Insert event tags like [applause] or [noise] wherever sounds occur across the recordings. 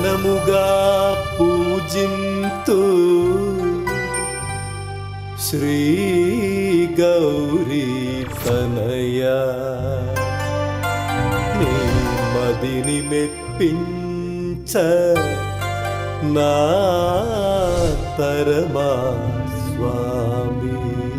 ఘనముగా పూజింతు శ్రీ గౌరీ తనయ. నీ మదిని మెప్పించ నా తరమా స్వామి.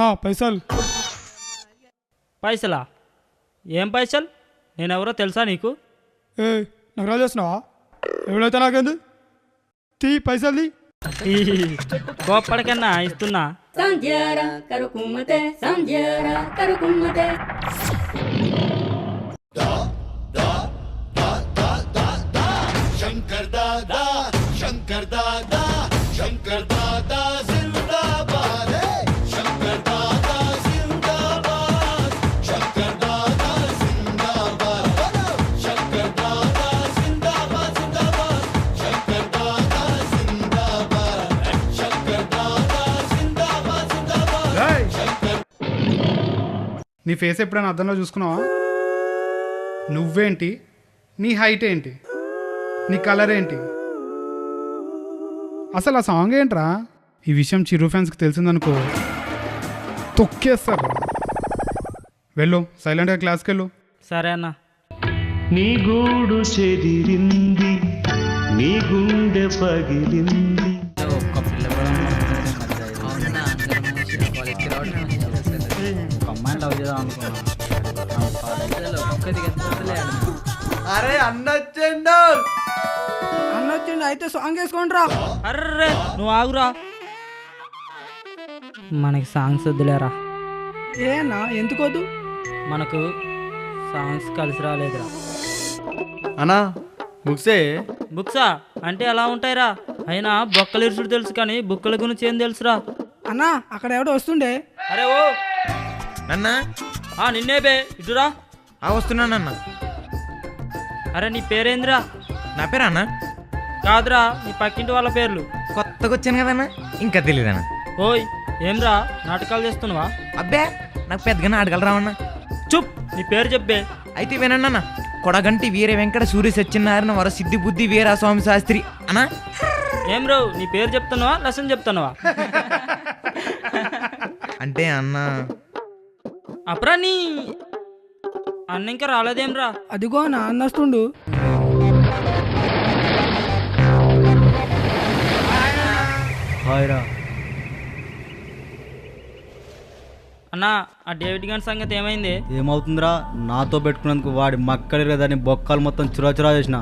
నా పైసలు. పైసలా? ఏం పైసలు? నేనెవరో తెలుసా నీకు? ఏ నాకు రాజు చేస్తున్నావా? ఎవడైతే నాకేంది? తీ పైసలు గొప్పటికన్నా ఇస్తున్నా. శంకర్ దాదా శంకర్ దాదా శంకర్ నీ ఫేస్ ఎప్పుడైనా అద్దంలో చూసుకున్నావా? నువ్వేంటి? నీ హైట్ ఏంటి? నీ కలర్ ఏంటి? అసలు ఆ సాంగ్ ఏంట్రా? ఈ విషయం చిరు ఫ్యాన్స్కి తెలిసిందనుకో తొక్కేస్తారు. వెళ్ళు సైలెంట్గా క్లాస్కి వెళ్ళు సరే అన్న. నీ గూడు చెదిరింది నీ గుండె పగిలింది. అరే అన్నొచ్చిండు అన్నొచ్చిండు అయితే సాంగ్ వేసుకోండి రా అర్రే నువ్వు ఆగురా. మనకి సాంగ్స్ వద్దులేరా. ఏనా ఎందుకోద్దు మనకు సాంగ్స్ కలిసి రాలేదురా. అన్నా బుక్సే బుక్సా అంటే ఎలా ఉంటాయిరా. అయినా బొక్కలు ఇరుసుడు తెలుసు కానీ బుక్కల గురించి ఏం తెలుసురా? అన్నా అక్కడ ఎవడో వస్తుండే. అరే ఓ. నన్న. ఆ నిన్నే బే ఇటురా. ఆ వస్తున్నానన్న అరే నీ పేరేందిరా? నా పేరు అన్న? కాదురా నీ పక్కింటి వాళ్ళ పేర్లు. కొత్తగా వచ్చాను కదన్నా ఇంకా తెలియదన్న ఓయ్ ఏంరా నాటకాలు చేస్తున్నావా? అబ్బే నాకు పెద్దగా నాటకాలు రావన్నా. చుప్ నీ పేరు చెప్పే అయితే వినండి అన్న. కొడగంటి వీర వెంకట సూర్య సత్యనారాయణ వర సిద్ధి బుద్ధి వీరాస్వామి శాస్త్రి. అన్నా? ఏం రావు నీ పేరు చెప్తున్నావా లెసన్ చెప్తున్నావా? అంటే అన్న అప్రా నీ అన్న ఇంకా రాలేదేంరా? అదిగో నా అన్న వస్తుండు అన్న ఆ డేవిడ్ గారి సంగతి ఏమైంది? ఏమవుతుందిరా? నాతో పెట్టుకున్నందుకు వాడి మక్కడి కదని బొక్కలు మొత్తం చురాచురా చేసిన.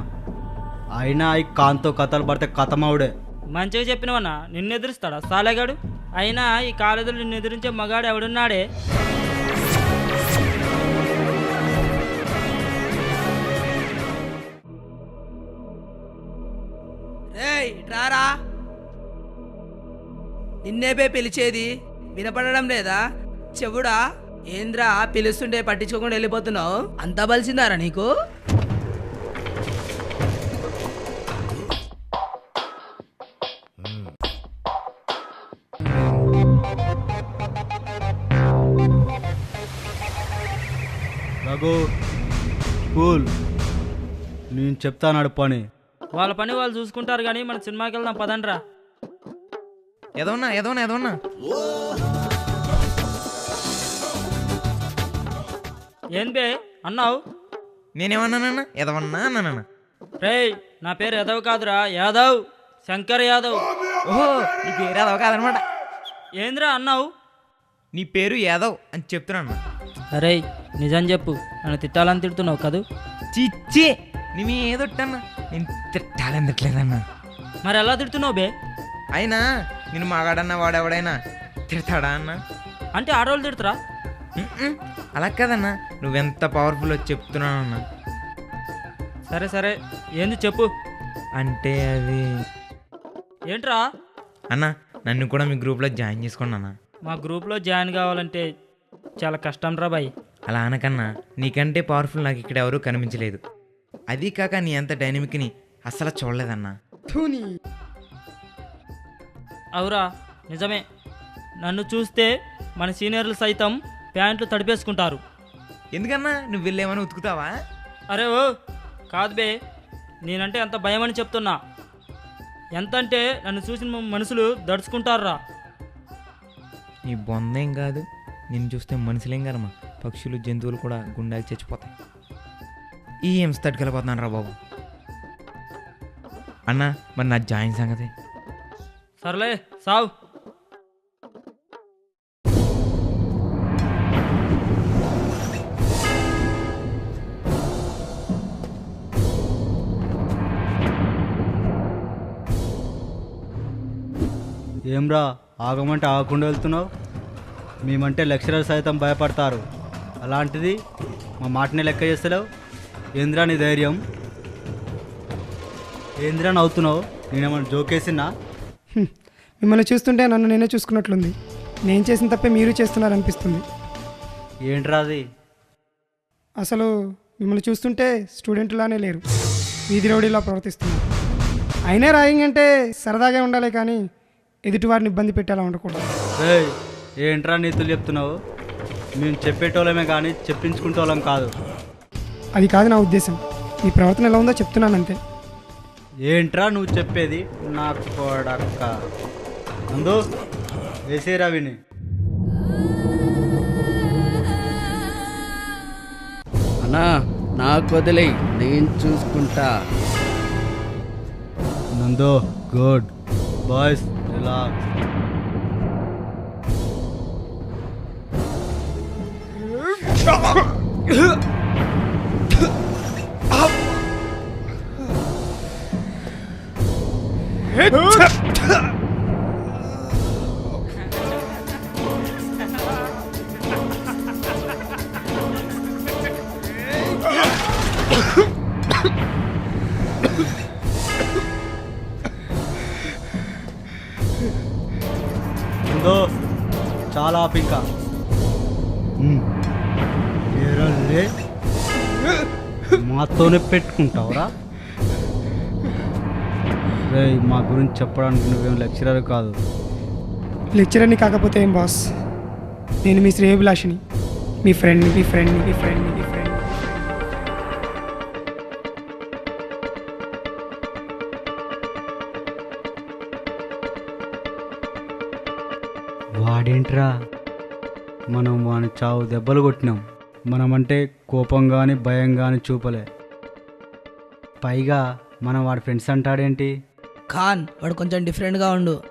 అయినా ఈ కాంతో కథలు పడితే కథమావుడే మంచిగా చెప్పినవన్నా నిన్ను ఎదురుస్తాడా? సాలేగాడు? అయినా ఈ కాలేజీలో నిన్ను ఎదిరించే మగాడు ఎవడున్నాడే? నిన్నేపే పిలిచేది? వినపడడం లేదా? చెవుడా? ఏంద్రా పిలుస్తుంటే పట్టించుకోకుండా వెళ్ళిపోతున్నావు? అంతా బలిసిందారా నీకు? రఘు కూల్. నేను చెప్తాను పని. వాళ్ళ పని వాళ్ళు చూసుకుంటారు కానీ మన సినిమాకి వెళ్దాం పదండ్రా. ఎదవన్నా ఎదవన్నా ఎదవన్నా ఏం బే అన్నావు? నేనేమన్నానన్నా? ఎదవన్నా అన్నానన్నా. రేయ్ నా పేరు యాదవ్ కాదురా. యాదవ్. శంకర్ యాదవ్. ఓహో నీ పేరు ఎదవ కాదనమాట. ఏంద్రా అన్నావు? నీ పేరు యాదవ్ అని చెప్తున్నా అరే నిజం చెప్పు. నన్ను తిట్టాలని తిడుతున్నావు కదూ? చిచ్చి నీ మీ ఏదొట్టన్నా నేను తిట్టాలని తిట్టలేదన్నా. మరి ఎలా తిడుతున్నావు బే? అయినా నేను మగాడన్నా వాడెవడైనా తిడతాడా అన్నా? అంటే ఆడవాళ్ళు తిడుతురా. అలా కదన్నా. నువ్వెంత పవర్ఫుల్ వచ్చి చెప్తున్నానన్నా సరే సరే. ఏంది చెప్పు. అంటే అది ఏంట్రా? అన్నా నన్ను కూడా మీ గ్రూప్లో జాయిన్ చేసుకోండి అన్న. మా గ్రూప్లో జాయిన్ కావాలంటే చాలా కష్టం రా బాయ్. అలా అనకన్నా. నీకంటే పవర్ఫుల్ నాకు ఇక్కడ ఎవరూ కనిపించలేదు. అది కాక నీ అంత డైనమిక్ని అస్సలు చూడలేదన్నా. అవురా నిజమే. నన్ను చూస్తే మన సీనియర్లు సైతం ప్యాంట్లు తడిపేసుకుంటారు. ఎందుకన్నా? నువ్వు వెళ్ళేమని ఉతుకుతావా? అరే ఓ కాదు బే. నేనంటే ఎంత భయం అని చెప్తున్నా. ఎంత అంటే నన్ను చూసిన మనుషులు దడుచుకుంటారురా. నీ బొందేం కాదు. నిన్ను చూస్తే మనుషులేం కదమ్మా. పక్షులు జంతువులు కూడా గుండెకి చచ్చిపోతాయి. ఈ హింస తట్టుకెళ్ళిపోతున్నాను రా బాబు? అన్న మరి నా జాయిన్ సంగతి? సర్లే సావు. ఏమ్రా ఆగమంటే ఆగకుండా వెళ్తున్నావు? మేమంటే లెక్చరర్ సైతం భయపడతారు. అలాంటిది మా మాటనే లెక్క చేస్తలేవు. ఏంద్రా నీ ధైర్యం? ఏంద్రా నవ్వుతున్నావు? నేనేమన్నా జోకేసినా మిమ్మల్ని చూస్తుంటే నన్ను నేనే చూసుకున్నట్లుంది. నేను చేసిన తప్పే మీరు చేస్తున్నారనిపిస్తుంది. ఏంట్రా అది? అసలు మిమ్మల్ని చూస్తుంటే స్టూడెంట్లానే లేరు. వీధి రౌడీలా ప్రవర్తిస్తున్నారు. అయినా రాయింగ్ అంటే సరదాగా ఉండాలి కానీ ఎదుటివారిని ఇబ్బంది పెట్టేలా ఉండకూడదు. ఏయ్ ఏంట్రా నీతులు చెప్తున్నావు? మేము చెప్పేటోళ్ళమే కానీ చెప్పించుకుంటోళ్ళం కాదు. అది కాదు నా ఉద్దేశం. మీ ప్రవర్తన ఎలా ఉందో చెప్తున్నాను అంతే ఏంట్రా నువ్వు చెప్పేది? నా కొడక్క అందు వేసేరా విని అన్నా నాకు వదిలే నేను చూసుకుంటా. నందో గుడ్. Boys relax. ఉందో పెట్టుకుంటావురా రేయ్ మా గురించి చెప్పడానికి నువ్వేం లెక్చరర్ కాదు. లెక్చరర్ని కాకపోతే ఏం బాస్? నేను మీ శ్రేయభిలాషిని మీ ఫ్రెండ్ని మీ ఫ్రెండ్ని మీ ఫ్రెండ్ని మీ ఫ్రెండ్ వాడేంట్రా? మనం వాని చావు దెబ్బలు కొట్టినాం. మనమంటే కోపం కానీ భయం కానీ చూపలే. పైగా మనం వాడి ఫ్రెండ్స్ అంటాడేంటి? ఖాన్ వాడు కొంచెం డిఫరెంట్గా ఉండు.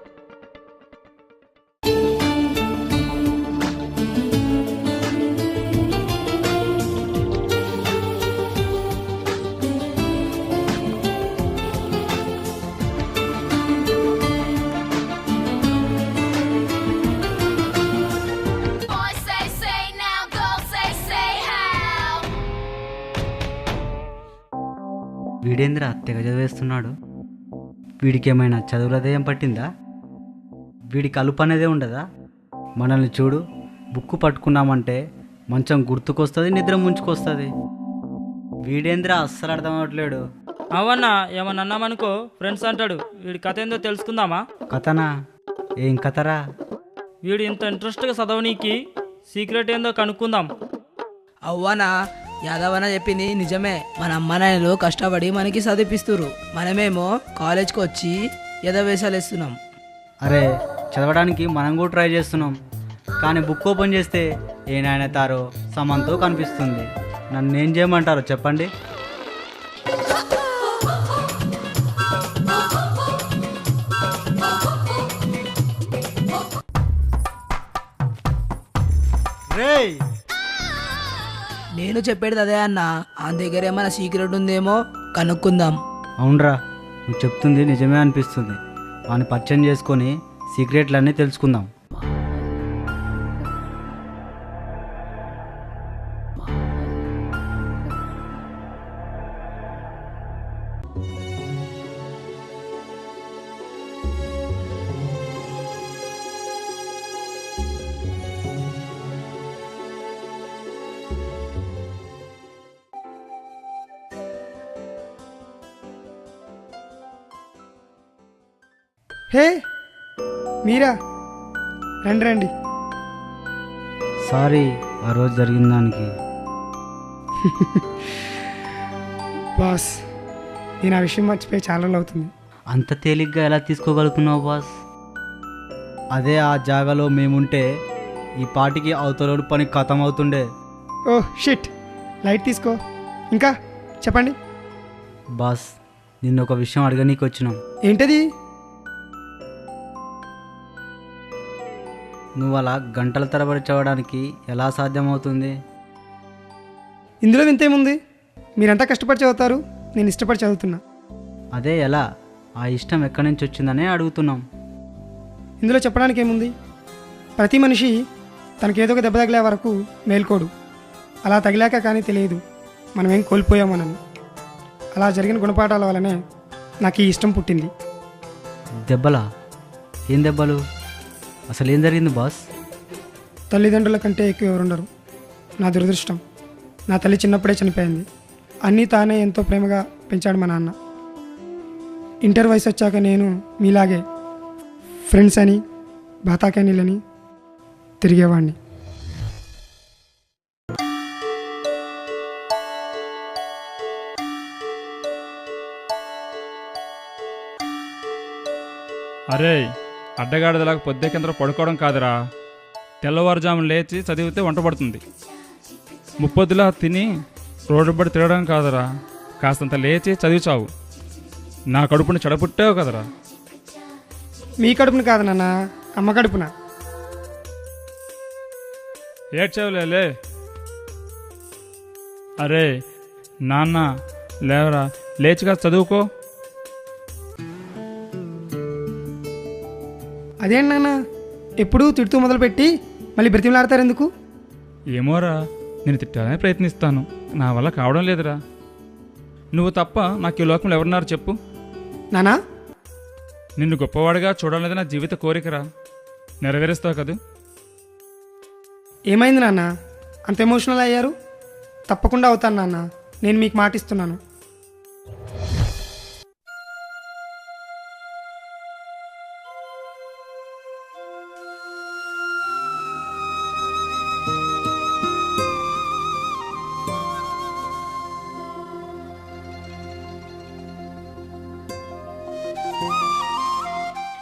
వీడేంద్ర తెగ చదివేస్తున్నాడు? వీడికి ఏమైనా చదువులదేం పట్టిందా? వీడి కలుపు అనేదే ఉండదా? మనల్ని చూడు బుక్కు పట్టుకున్నామంటే మంచం గుర్తుకొస్తుంది నిద్ర ముంచుకొస్తుంది. వీడేంద్ర అస్సలు అర్థం అవ్వట్లేడు అవన్నా ఏమన్నా అన్నామనుకో ఫ్రెండ్స్ అంటాడు వీడి కథ ఏందో తెలుసుకుందామా? కథనా? ఏం కథరా? వీడు ఇంత ఇంట్రెస్ట్గా చదవనీకి సీక్రెట్ ఏందో కనుక్కుందాం. అవ్వనా? యాదవన చెప్పింది నిజమే మన అమ్మ నాయనలు కష్టపడి మనకి చదివిపిస్తురు మనమేమో కాలేజ్కి వచ్చి ఎదవేశాలు ఇస్తున్నాం అరే చదవడానికి మనం కూడా ట్రై చేస్తున్నాం. కానీ బుక్ ఓపెన్ చేస్తే ఏ నాయన తారో సమంతో కనిపిస్తుంది. నన్ను ఏం చేయమంటారో చెప్పండి. రేయ్ నేను చెప్పేది అదే అన్న. ఆ దగ్గర ఏమైనా సీక్రెట్ ఉందేమో కనుక్కుందాం. అవునరా నువ్వు చెప్తుంది నిజమే అనిపిస్తుంది. వాని పరిచయం చేసుకొని సీక్రెట్లన్నీ తెలుసుకుందాం. హే మీరా? రండి రండి. సారీ ఆ రోజు జరిగిన దానికి. [laughs] బాస్ నేను ఆ విషయం మర్చిపోయి చాలా రోజులు అవుతుంది. అంత తేలిగ్గా ఎలా తీసుకోగలుగుతున్నావు బాస్? అదే ఆ జాగాలో మేముంటే ఈ పాటికి అవతలోడు పని ఖతం అవుతుండే ఓ షిట్. లైట్ తీసుకో. ఇంకా చెప్పండి. బాస్ నిన్న ఒక విషయం అడగనీకి వచ్చినాం ఏంటది? నువ్వు అలా గంటల తరబడి చదవడానికి ఎలా సాధ్యమవుతుంది? ఇందులో వింతేముంది మీరంతా కష్టపడి చదువుతారు నేను ఇష్టపడి చదువుతున్నా. అదే ఎలా? ఆ ఇష్టం ఎక్కడి నుంచి వచ్చిందనే అడుగుతున్నాం. ఇందులో చెప్పడానికి ఏముంది? ప్రతి మనిషి తనకేదో ఒక దెబ్బ తగిలే వరకు మేల్కోడు. అలా తగిలాక కానీ తెలియదు. మనం ఏం కోల్పోయామనని అలా జరిగిన గుణపాఠాల వల్లనే నాకు ఈ ఇష్టం పుట్టింది. దెబ్బలా? ఏం దెబ్బలు? అసలు ఏం జరిగింది బాస్? తల్లిదండ్రుల కంటే ఎక్కువ ఎవరుండరు. నా దురదృష్టం. నా తల్లి చిన్నప్పుడే చనిపోయింది. అన్నీ తానే ఎంతో ప్రేమగా పెంచాడు మా నాన్న. ఇంటర్ వయసు వచ్చాక నేను మీలాగే ఫ్రెండ్స్ అని బాతాకానీలని తిరిగేవాడిని అరే అడ్డగాడిదలాగా పొద్దు కింద పడుకోవడం కాదురా. తెల్లవారుజామున లేచి చదివితే వంట పడుతుంది. ముప్పొద్దులా తిని రోడ్డు పడి తిరగడం కాదురా. కాస్తంత లేచి చదివి చావు. నా కడుపుని చెడపుట్టావు కదరా. మీ కడుపున కాదు నాన్న అమ్మ కడుపున. ఏడ్చావులే అరే నాన్న లేవరా. లేచిగా చదువుకో. అదేంటి నాన్న? ఎప్పుడూ తిడుతూ మొదలుపెట్టి మళ్ళీ బ్రతిమలాడతారు ఎందుకు? ఏమోరా నేను తిట్టాలని ప్రయత్నిస్తాను. నా వల్ల కావడం లేదురా. నువ్వు తప్ప నాకు ఈ లోకంలో ఎవరున్నారు చెప్పు. నానా నిన్ను గొప్పవాడిగా చూడాలనేది నా జీవిత కోరికరా. నెరవేరుస్తావు కదూ. ఏమైంది నాన్న? అంత ఎమోషనల్ అయ్యారు? తప్పకుండా అవుతాను నాన్న. నేను మీకు మాటిస్తున్నాను.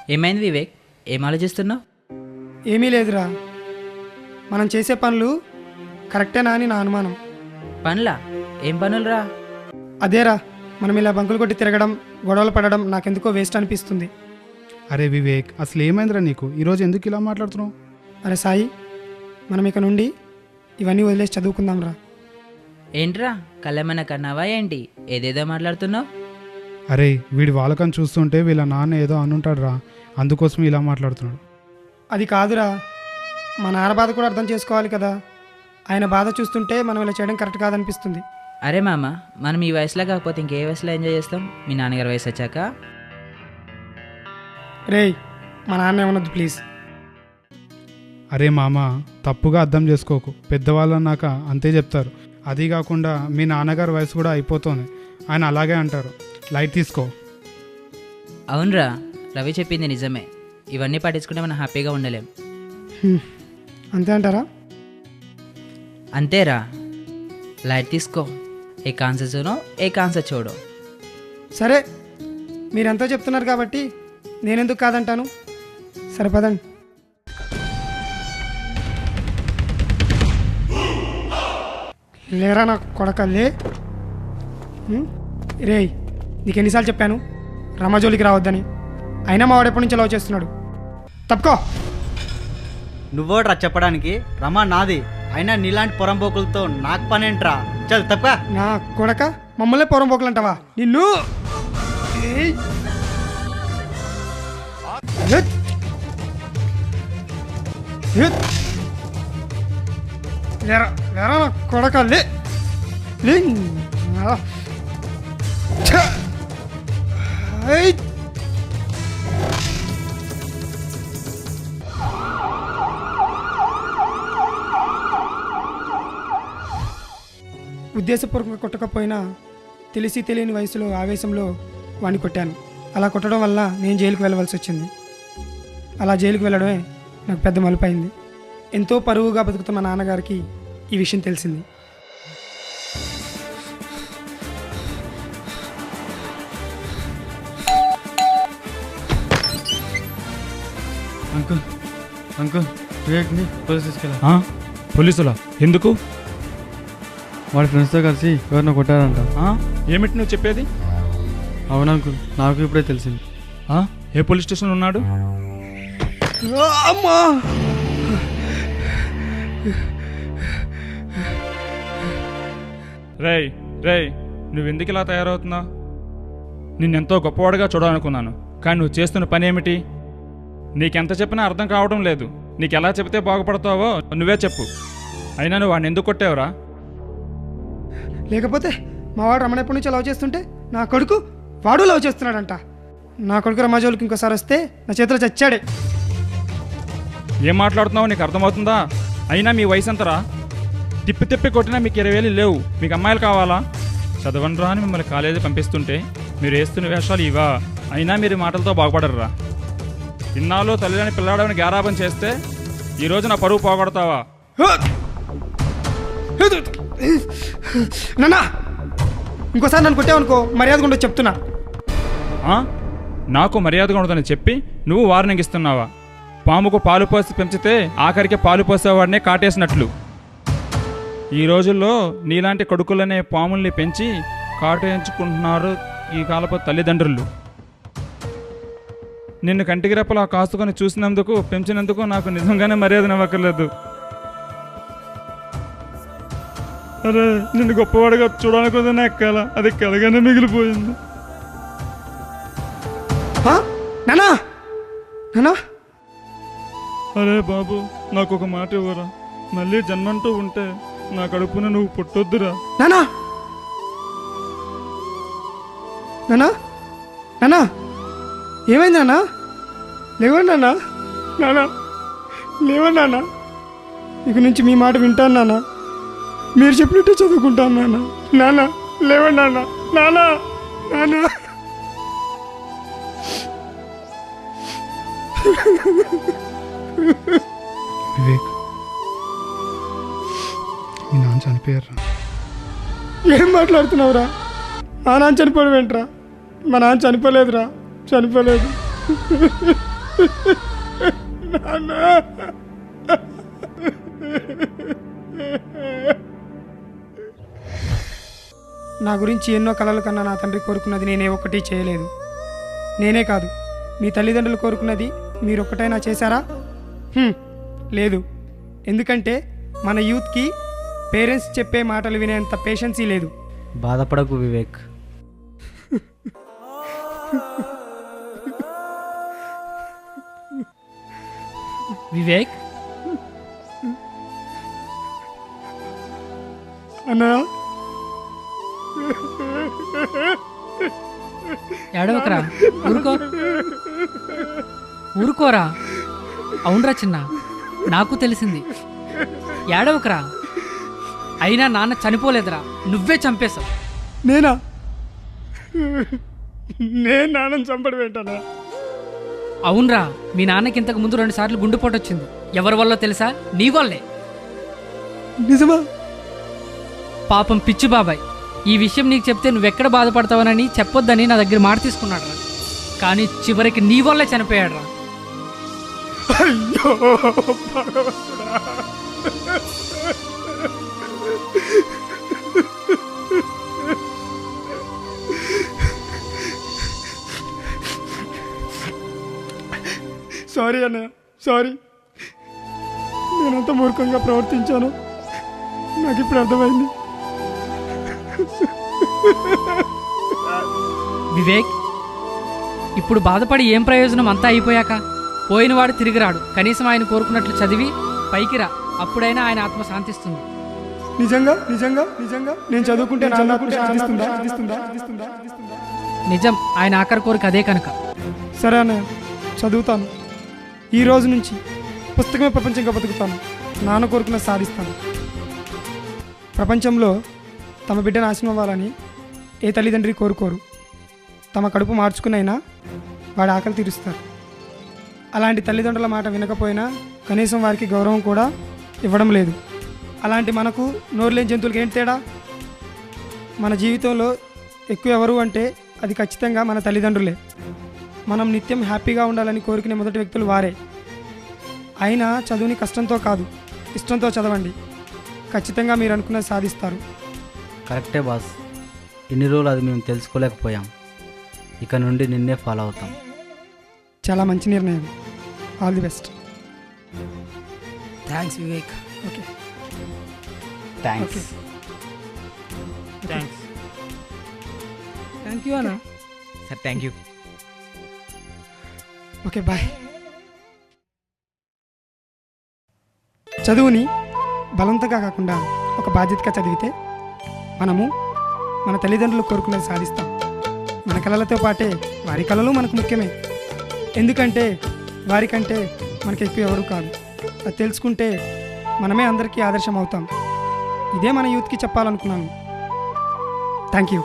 ఏమైంది వివేక్? ఏం ఆలోచిస్తున్నావు? ఏమీ లేదురా. మనం చేసే పనులు కరెక్టేనా అని నా అనుమానం. పనులా? ఏం పనులురా? అదేరా మనం ఇలా బంకులు కొట్టి తిరగడం గొడవలు పడడం నాకెందుకో వేస్ట్ అనిపిస్తుంది. అరే వివేక్ అసలు ఏమైందిరా నీకు? ఈరోజు ఎందుకు ఇలా మాట్లాడుతున్నావు? అరే సాయి మనం ఇక నుండి ఇవన్నీ వదిలేసి చదువుకుందాం రా ఏంట్రా? కళ్ళేమన్నా కన్నావా ఏంటి? ఏదేదో మాట్లాడుతున్నావు? అరే వీడి వాళ్ళకని చూస్తుంటే వీళ్ళ నాన్న ఏదో అనుంటాడు రా అందుకోసం ఇలా మాట్లాడుతున్నాడు. అది కాదురా. మా నాన్న బాధ కూడా అర్థం చేసుకోవాలి కదా. ఆయన బాధ చూస్తుంటే మనం ఇలా చేయడం కరెక్ట్ కాదనిపిస్తుంది. అరే మామ మనం ఈ వయసులో కాకపోతే ఇంకే వయసులో ఎంజాయ్ చేస్తాం? మీ నాన్నగారి వయసు వచ్చాక? రేయ్ మా నాన్న ఏమన్నది ప్లీజ్. అరే మామ తప్పుగా అర్థం చేసుకోకు. పెద్దవాళ్ళు అన్నాక అంతే చెప్తారు. అది కాకుండా మీ నాన్నగారి వయసు కూడా అయిపోతుంది. ఆయన అలాగే అంటారు. లైట్ తీసుకో. అవునరా. రవి చెప్పింది నిజమే. ఇవన్నీ పట్టించుకుంటే మనం హ్యాపీగా ఉండలేం. అంతే అంటారా? అంతేరా. లైట్ తీసుకో. ఏ కాన్సర్ చూడో ఏ కాన్సర్ చూడో. సరే. మీరెంతో చెప్తున్నారు కాబట్టి నేనెందుకు కాదంటాను? సరే పదండి. లేరా నా కొడక లే. హ్మ్? రేయ్ నీకు ఎన్నిసార్లు చెప్పాను రమజోలికి రావద్దని. అయినా మా వాడు ఎప్పటి నుంచి లవ్ చేస్తున్నాడు. తప్పుకో. నువ్వోట్రా చెప్పడానికి? రమా నాది. అయినా నీలాంటి పొరంబోకులతో నాకు పనేంట్రా? చల్ తప్ప నా కొడక మమ్మల్ని పొరం పోకలంటావా నిన్ను కొడక? లే. లే. ఉద్దేశపూర్వకంగా కొట్టకపోయినా తెలిసి తెలియని వయసులో ఆవేశంలో వాడిని కొట్టాను. అలా కొట్టడం వల్ల నేను జైలుకు వెళ్ళవలసి వచ్చింది. అలా జైలుకు వెళ్ళడమే నాకు పెద్ద మలుపైంది ఎంతో పరువుగా బతుకుతున్న మా నాన్నగారికి ఈ విషయం తెలిసింది. Uncle uncle? పోలీసులా? ఎందుకు? వాడి ఫ్రెండ్స్తో కలిసి ఎవరినో కొట్టారంట. ఆ? ఏమిటి నువ్వు చెప్పేది? అవును అంకుల్ నాకు ఇప్పుడే తెలిసింది. ఆ? ఏ పోలీస్ స్టేషన్లో ఉన్నాడు? అమ్మా! రేయ్ రేయ్ నువ్వు ఎందుకు ఇలా తయారవుతున్నావు నిన్నెంతో గొప్పవాడుగా చూడాలనుకున్నాను. కానీ నువ్వు చేస్తున్న పని ఏమిటి? నీకెంత చెప్పినా అర్థం కావడం లేదు. నీకు ఎలా చెబితే బాగుపడతావో నువ్వే చెప్పు. అయినా నువ్వు వాడిని ఎందుకు కొట్టావురా? లేకపోతే మా వాడు రమణ ఎప్పటి నుంచో లవ్ చేస్తుంటే నా కొడుకు వాడు లవ్ చేస్తున్నాడంట. నా కొడుకు రమాజోలికి ఇంకోసారి వస్తే నా చేతిలో చచ్చాడే. ఏం మాట్లాడుతున్నావో? నీకు అర్థమవుతుందా? అయినా మీ వయసు ఎంతరా? తిప్పి తిప్పి కొట్టినా మీకు ఇరవై వేలు లేవు. మీకు అమ్మాయిలు కావాలా? చదవండిరా అని మిమ్మల్ని కాలేజీ పంపిస్తుంటే మీరు వేస్తున్న వేషాలు ఇవా? అయినా మీరు మాటలతో బాగుపడరురా. ఇన్నాళ్ళు తల్లిదండ్రుని పిల్లాడని గారాబం చేస్తే ఈరోజు నా పరువు పోగొడతావా? నాన్న ఇంకోసారి నన్ను కొట్టావనుకో మర్యాద ఉండదు చెప్తున్నా. ఆ? నాకు మర్యాదగా ఉండదని చెప్పి నువ్వు వార్నింగ్ ఇస్తున్నావా? పాముకు పాలు పోసి పెంచితే ఆఖరికి పాలు పోసేవాడినే కాటేసినట్లు. ఈ రోజుల్లో నీలాంటి కొడుకులనే పాముల్ని పెంచి కాటేయించుకుంటున్నారు ఈ కాలపు తల్లిదండ్రులు. నిన్ను కంటికి రెప్పలా కాసుకొని చూసినందుకు పెంచినందుకు నాకు నిజంగానే మర్యాద నవ్వక్కర్లేదు అరే నిన్ను గొప్పవాడిగా చూడాలనుకుంటే ఎక్కాల అది కలగానే మిగిలిపోయింది. నానా? నానా? అరే బాబు నాకు ఒక మాట ఇవ్వరా? మళ్ళీ జన్మంటూ ఉంటే నా కడుపున నువ్వు పుట్టొద్దురా. నానా? నానా? నానా? ఏమైంది నానా? లేవండి నానా? నానా? లేవండి నానా? ఇక నుంచి మీ మాట వింటాను నానా? మీరు చెప్పినట్టే చదువుకుంటాను నానా నానా లేవండి నానా నానా నానా వివేక్ మీ నాన్న చనిపోయారు ఏం మాట్లాడుతున్నావురా? మా నాన్న చనిపోవడం ఏంట్రా? మా నాన్న చనిపోలేదురా. చనిపోలేదు. నాన్న. నా గురించి ఎన్నో కలలు కన్నా నా తండ్రి కోరుకున్నది నేనే ఒక్కటి చేయలేదు. నేనే కాదు మీ తల్లిదండ్రులు కోరుకున్నది మీరు ఒక్కటైనా చేశారా లేదు. ఎందుకంటే మన యూత్కి పేరెంట్స్ చెప్పే మాటలు వినేంత పేషెన్సీ లేదు. బాధపడకు వివేక్. వివేక్? అన్నా? ఏడవకరా ఊరుకో. ఊరుకోరా. అవునరా చిన్న నాకు తెలిసింది. ఏడవకరా. అయినా నాన్న చనిపోలేదురా. నువ్వే చంపేశావు. నేనా? నేను నాన్నని చంపడం ఏంటన్నా? అవునరా మీ నాన్నకి ఇంతకు ముందు రెండు సార్లు గుండెపోటు వచ్చింది. ఎవరి వల్ల తెలుసా? నీ వల్లే. నిజమా? పాపం పిచ్చి బాబాయ్. ఈ విషయం నీకు చెప్తే నువ్వెక్కడ బాధపడతావనని చెప్పొద్దని నా దగ్గర మాట తీసుకున్నాడు రా. కానీ చివరికి నీ వల్లే చనిపోయాడు రా. అయ్యో భగవంతుడా. సారీ అన్నయ్య సారీ. నేనంత మూర్ఖంగా ప్రవర్తించాను. నాకు ఇప్పుడు అర్థమైంది. వివేక్ ఇప్పుడు బాధపడి ఏం ప్రయోజనం అంతా అయిపోయాక పోయినవాడు తిరిగి రాడు కనీసం ఆయన కోరుకున్నట్లు చదివి పైకి రా. అప్పుడైనా ఆయన ఆత్మ శాంతిస్తుంది. నిజంగా? నిజంగా? నిజంగా? నేను చదువుకుంటే నిజం. ఆయన ఆఖరి కోరిక అదే కనుక. సరే అన్నయ్య చదువుతాను. ఈ రోజు నుంచి పుస్తకమే ప్రపంచంగా బతుకుతాను. నాన్న కోరుకున్న సాధిస్తాను. ప్రపంచంలో తమ బిడ్డ నాశనం అవ్వాలని ఏ తల్లిదండ్రి కోరుకోరు. తమ కడుపు మార్చుకునైనా వాడి ఆకలి తీరుస్తారు. అలాంటి తల్లిదండ్రుల మాట వినకపోయినా కనీసం వారికి గౌరవం కూడా ఇవ్వడం లేదు. అలాంటి మనకు నోరులేని జంతువులకి ఏంటి తేడా? మన జీవితంలో ఎక్కువ ఎవరు అంటే అది ఖచ్చితంగా మన తల్లిదండ్రులే. మనం నిత్యం హ్యాపీగా ఉండాలని కోరుకునే మొదటి వ్యక్తులు వారే. అయినా చదువుని కష్టంతో కాదు ఇష్టంతో చదవండి. ఖచ్చితంగా మీరు అనుకున్నది సాధిస్తారు. కరెక్టే బాస్. ఇన్ని రోజులు అది మేము తెలుసుకోలేకపోయాం. ఇక నుండి నిన్నే ఫాలో అవుతాం. చాలా మంచి నిర్ణయం. All the best thanks Vivek okay thanks thanks thank you అన్న sir thank you okay bye చదువుని బలవంతంగా కాకుండా ఒక బాధ్యతగా చదివితే మనము మన తల్లిదండ్రులు కోరుకునేది సాధిస్తాం. మన కళలతో పాటే వారి కళలు మనకు ముఖ్యమే. ఎందుకంటే వారికంటే మనకి ఎక్కువ ఎవరు కాదు అది తెలుసుకుంటే మనమే అందరికీ ఆదర్శం అవుతాం ఇదే మన యూత్కి చెప్పాలనుకున్నాను. Thank you.